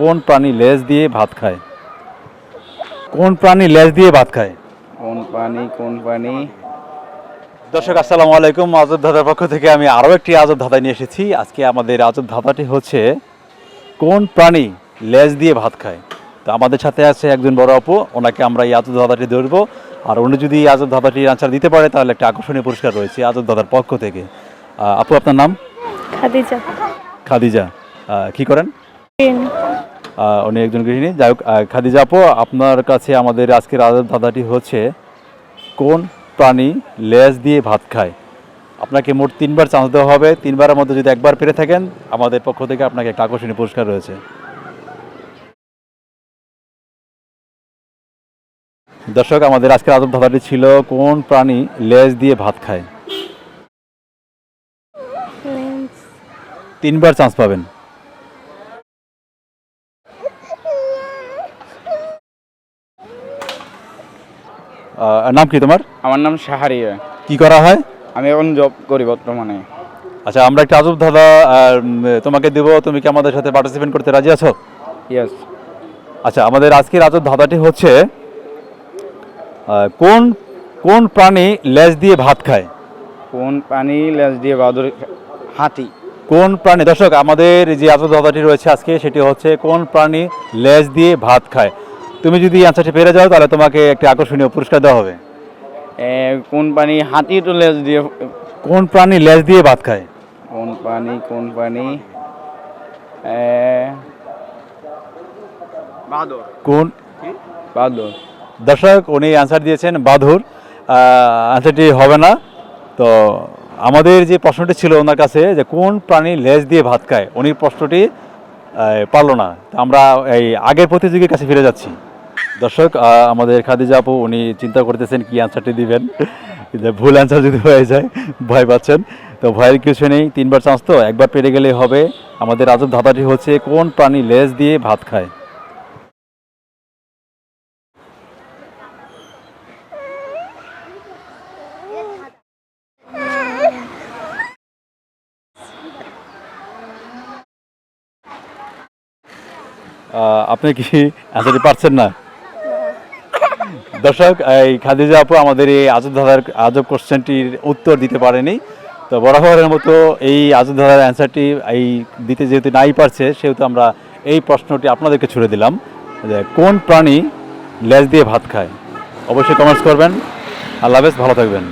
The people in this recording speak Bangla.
কোন প্রাণী লেজ দিয়ে ভাত খায়? কোন প্রাণী লেজ দিয়ে ভাত খায়? কোন প্রাণী কোন প্রাণী? দর্শক আসসালামু আলাইকুম। আজব ধাঁধার পক্ষ থেকে আমি আরও একটি আজব ধাঁধা নিয়ে এসেছি। আজকে আমাদের আজব ধাঁধাটি হচ্ছে কোন প্রাণী লেজ দিয়ে ভাত খায়? তো আমাদের সাথে আছে একজন বড় আপু ওনাকে আমরা এই আজব ধাঁধাটি ধরবো। আর উনি যদি এই আজব ধাঁধাটির আনসার দিতে পারে তাহলে একটা আকর্ষণীয় পুরস্কার রয়েছে আজব ধাঁধার পক্ষ থেকে। আপু আপনার নাম? খাদিজা। খাদিজা। আহ, কি করেন? উনি একজন গৃহিণী। যাই হোক খাদিজা আপু আপনার কাছে আমাদের আজকের আজব ধাঁধাটি হচ্ছে কোন প্রাণী লেজ দিয়ে ভাত খায়? আপনাকে মোট তিনবার চান্স দেওয়া হবে। তিনবারের মধ্যে যদি একবার পেরে থাকেন আমাদের পক্ষ থেকে আপনাকে একটা আকর্ষণীয় পুরস্কার রয়েছে। দর্শক আমাদের আজকের আজব ধাঁধাটি ছিল কোন প্রাণী লেজ দিয়ে ভাত খায়? তিনবার চান্স পাবেন। নাম কি তোমার? আমার নাম শাহারিয়া। কি করা হয়? আমি এখন জব করি বর্তমানে। আচ্ছা আমরা একটা আজব দাদা তোমাকে দেব তুমি কি আমাদের সাথে পার্টিসিপেট করতে রাজি আছো? ইয়েস আচ্ছা আমাদের আজকের আজব ধাঁধাটি হচ্ছে কোন কোন প্রাণী লেজ দিয়ে ভাত খায়? কোন প্রাণী লেজ দিয়ে বাদুর হাতি? কোন প্রাণী? দর্শক আমাদের যে আজব ধাঁধাটি রয়েছে আজকে সেটি হচ্ছে কোন প্রাণী লেজ দিয়ে ভাত খায়? তুমি যদি অ্যান্সারটি পেরে যাও তাহলে তোমাকে একটি আকর্ষণীয় পুরস্কার দেওয়া হবে। কোন পানি হাতি তো লেজ দিয়ে কোন প্রাণী লেজ দিয়ে ভাত খায়? কোন পানি কোন পানি? কোন? বাদর। দর্শক উনি অ্যান্সার দিয়েছেন বাধুর অ্যান্সারটি হবে না। তো আমাদের যে প্রশ্নটি ছিল ওনার কাছে যে কোন প্রাণী লেজ দিয়ে ভাত খায় উনি প্রশ্নটি পারল না। তো আমরা এই আগের প্রতিযোগীর কাছে ফিরে যাচ্ছি। দর্শক আমাদের খাদিজা আপু, উনি চিন্তা করতেছেন কি অ্যান্সারটি দিবেন। ভুল অ্যান্সার যদি হয়ে যায়, ভয় পাচ্ছেন। তো ভয়ের কিছু নেই, তিনবার চান্স তো, একবার পেরে গেলে হবে। আমাদের আজব ধাঁধাটি হচ্ছে, কোন প্রাণী লেজ দিয়ে ভাত খায়? আপনি কি অ্যান্সারটি পারছেন না? দর্শক, এই খাদিজা আপু আমাদের এই আজব ধাঁধার আজব কোশ্চেনটির উত্তর দিতে পারেনি। তো বরাবরের মতো এই আজব ধাঁধার অ্যান্সারটি এই দিতে যেহেতু নাই পারছে, সেহেতু আমরা এই প্রশ্নটি আপনাদেরকে ছুড়ে দিলাম যে কোন প্রাণী লেজ দিয়ে ভাত খায়? অবশ্যই কমেন্টস করবেন। আল্লাহ হাফেজ, ভালো থাকবেন।